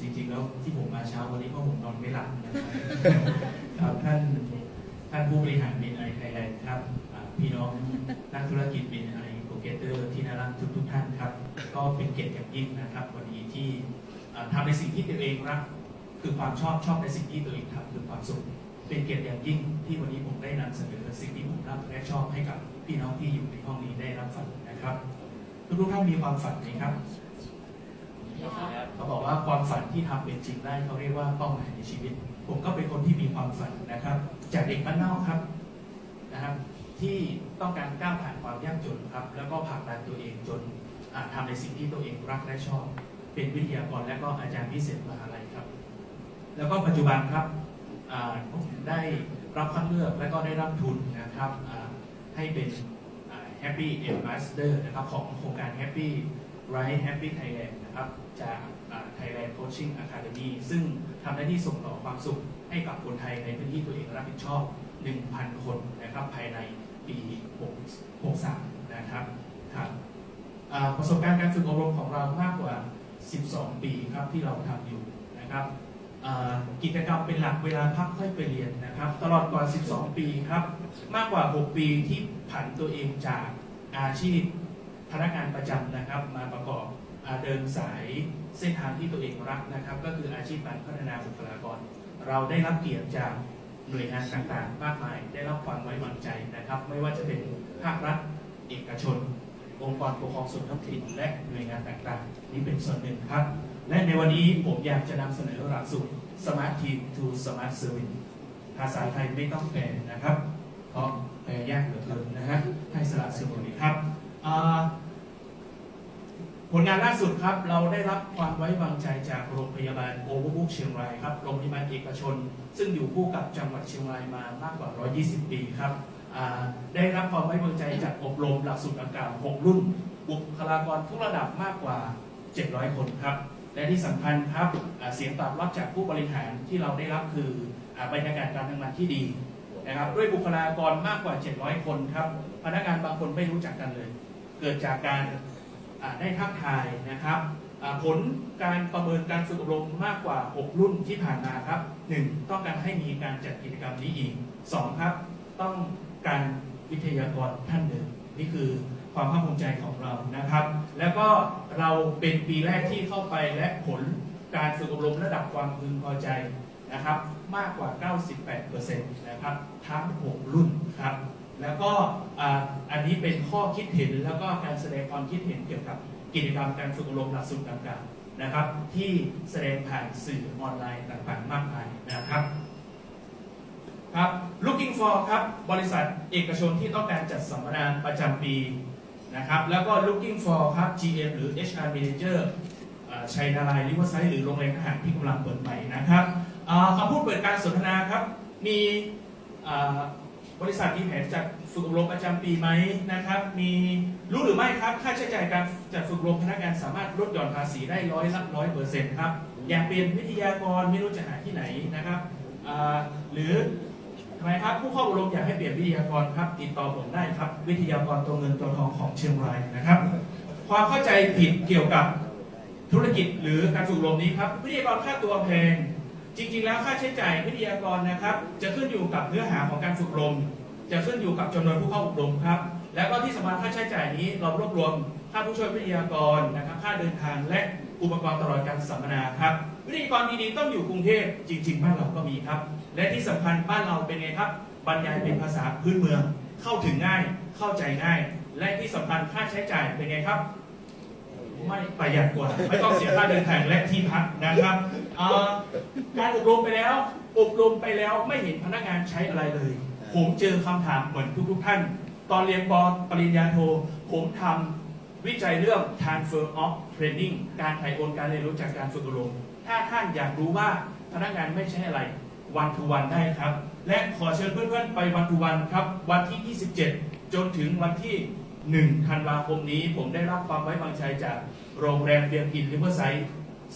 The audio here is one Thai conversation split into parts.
จริงๆ แล้วที่ผมมาเช้าวันนี้เพราะผมนอนไม่หลับนะครับครับท่านท่านผู้บริหารบินไอไทยแลนด์ครับอ่าพี่น้องนักธุรกิจบินไอโปรเกเตอร์ที่น่ารักทุกทุกๆท่านครับ ก็เป็นเกียรติอย่างยิ่งนะครับ วันนี้ที่อ่าทำในสิ่งที่ตัวเองรัก คือความชอบชอบในสิ่งที่ตัวเองทำคือความสุข เป็นเกียรติอย่างยิ่งที่วันนี้ผมได้นำเสนอสิ่งที่ผมรักและชอบให้กับพี่น้องที่อยู่ในห้องนี้ได้รับฟังนะครับ ทุกท่านมีความฝันไหมครับเขาบอกว่าความฝันที่ทำเป็นจริงได้เขาเรียกว่าเป้าหมายในชีวิต ผมก็เป็นคนที่มีความฝันนะครับ จากเด็กบ้านนอกครับนะครับ ที่ต้องการก้าวผ่านความยากจนครับ แล้วก็ผลักดันตัวเองจนอ่าทำในสิ่งที่ตัวเองรักและชอบ เป็นวิทยากรและก็อาจารย์พิเศษมหาลัยครับ แล้วก็ปัจจุบันครับได้รับคัดเลือกและก็ได้รับทุนนะครับให้เป็น Happy Ambassador นะครับของโครงการ Happy Right Happy Thailand นะครับจาก Thailand Coaching Academy ซึ่งทำหน้าที่ส่งต่อความสุขให้กับคนไทยในพื้นที่ตัวเองรับผิดชอบ 1,000 คนนะครับภายในปี 63 นะครับครับประสบการณ์การฝึกอบรมของเรามากกว่า 12 ปีครับที่เราทำอยู่นะครับกิจกรรมเป็นหลักเวลาพักค่อยไปเรียนนะครับ ตลอดกว่า 12 ปีครับ มากกว่า 6 ปีที่ผันตัวเองจาก อาชีพพนักงานประจำนะครับ มาประกอบอาเดินสายเส้นทางที่ตัวเองรักนะครับ ก็คืออาชีพการพัฒนาบุคลากร เราได้รับเกียรติจากหน่วยงานต่างๆ มากมาย ได้รับความไว้วางใจนะครับ ไม่ว่าจะเป็นภาครัฐเอกชน องค์กรปกครองส่วนท้องถิ่นและหน่วยงานต่างๆ นี่เป็นส่วนหนึ่งครับ และในวันนี้ผมอยากจะนำเสนอหลักสูตร Smart Team to Smart Service ภาษาไทยไม่ต้องแปลนะครับ เพราะ แปลยากเหลือเกินนะฮะให้สละสมุนครับผลงานล่าสุดครับ เราได้รับความไว้วางใจจากโรงพยาบาลโอเวอร์บุกเชียงรายครับโรงพยาบาลเอกชน ซึ่งอยู่คู่กับจังหวัดเชียงรายมามากกว่า 120 ปีครับได้รับความไว้วางใจจากอบรมหลักสูตรดังกาว6รุ่น บุคลากรทุกระดับมากกว่า 700 คนครับ และที่สำคัญครับเสียงตอบรับจากผู้บริหารที่เราได้รับคือบรรยากาศการทำงานที่ดี นะครับด้วยบุคลากรมากกว่า 700 คนครับ พนักงานบางคนไม่รู้จักกันเลย เกิดจากการได้ทักทายนะครับผลการประเมินการฝึกอบรมมากกว่า 6 รุ่นที่ผ่านมาครับ 1. ต้องการให้มีการจัดกิจกรรมนี้อีก 2. ครับ ต้องการวิทยากรท่านหนึ่งนี่คือความภาคภูมิใจของเรานะครับ แล้วก็เราเป็นปีแรกที่เข้าไปและผลการฝึกอบรมระดับความพึงพอใจ นะครับมากกว่า 98%นะครับทั้ง 6 รุ่นครับแล้วก็อันนี้เป็นข้อคิดเห็นแล้วก็การแสดงความคิดเห็นเกี่ยวกับกิจกรรมการฝึกอบรมหลักสูตรต่างๆนะครับ ที่แสดงผ่านสื่อออนไลน์ต่างๆ มากมายนะครับครับ looking for ครับบริษัทเอกชนที่ต้องการจัดสัมมนาประจำปีนะครับแล้วก็ looking for ครับ GM หรือ HR Manager ชัยนาลายริเวอร์ไซด์หรือโรงแรมอาหารที่กำลังเปิดใหม่นะครับ อ่าคำพูดเปิดการสนทนาครับ มีอ่าบริษัทมีแผนจัดฝึกอบรมประจำปีไหมนะครับ มีรู้หรือไม่ครับค่าใช้จ่ายการจัดฝึกอบรมพนักงานสามารถลดหย่อนภาษีได้ร้อยละร้อยเปอร์เซ็นต์ครับ อยากเปลี่ยนวิทยากรไม่รู้จะหาที่ไหนนะครับอ่าหรือทำไมครับผู้เข้าอบรมอยากให้เปลี่ยนวิทยากรครับติดต่อผมได้ครับ วิทยากรตัวเงินตัวทองของเชียงรายนะครับ ความเข้าใจผิดเกี่ยวกับธุรกิจหรือการฝึกอบรมนี้ครับวิทยากรค่าตัวแพง จริงๆ แล้วค่าใช้จ่ายวิทยากรนะครับ จะขึ้นอยู่กับเนื้อหาของการฝึกอบรม จะขึ้นอยู่กับจำนวนผู้เข้าอบรมครับ แล้วก็ที่สำคัญค่าใช้จ่ายนี้เรารวบรวมค่าผู้ช่วยวิทยากรนะครับ ค่าเดินทางและอุปกรณ์ตลอดการสัมมนาครับวิทยากรดีๆต้องอยู่กรุงเทพจริง ๆ บ้านเราก็มีครับ และที่สำคัญบ้านเราเป็นไงครับบรรยายเป็นภาษาพื้นเมือง เข้าถึงง่ายเข้าใจง่าย และที่สำคัญค่าใช้จ่ายเป็นไงครับ ไม่ประหยัดกว่า ไม่ต้องเสียค่าเดินทางและที่พักนะครับ เอ่อการอบรมไปแล้ว อบรมไปแล้วไม่เห็นพนักงานใช้อะไรเลย ผมเจอคำถามเหมือนทุกๆท่าน ตอนเรียนปปริญญาโท ผมทำวิจัยเรื่อง transfer of training การถ่ายโอนการเรียนรู้จากการฝึกอบรม ถ้าท่านอยากรู้ว่าพนักงานไม่ใช่อะไรวันทูวันได้ครับ และขอเชิญเพื่อนๆ ไปวันทูวันครับ วันที่ 27 จนถึงวันที่ 1 ธันวาคมนี้ ผมได้รับความไว้วางใจจากโรงแรมเบียงอินริเวอร์ไซด์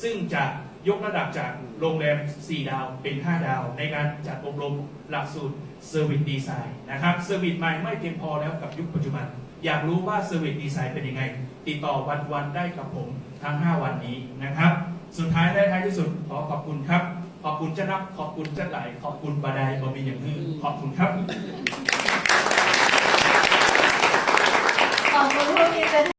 ซึ่งจะ ยกระดับจากโรงแรม 4 ดาวเป็น 5 ดาว ในการจัดอบรมหลักสูตรเซอร์วิสดีไซน์นะครับเซอร์วิสใหม่ไม่เพียงพอแล้วกับยุคปัจจุบัน อยากรู้ว่าเซอร์วิสดีไซน์เป็นยังไง ติดต่อวันวันได้กับผมทั้ง 5 วันนี้นะครับ สุดท้ายและท้ายที่สุดขอขอบคุณครับ ขอบคุณเจ้านับขอบคุณเจ้าไหลขอบคุณบาดายบอมีอย่างนี้ขอบคุณครับขอบคุณผู้มี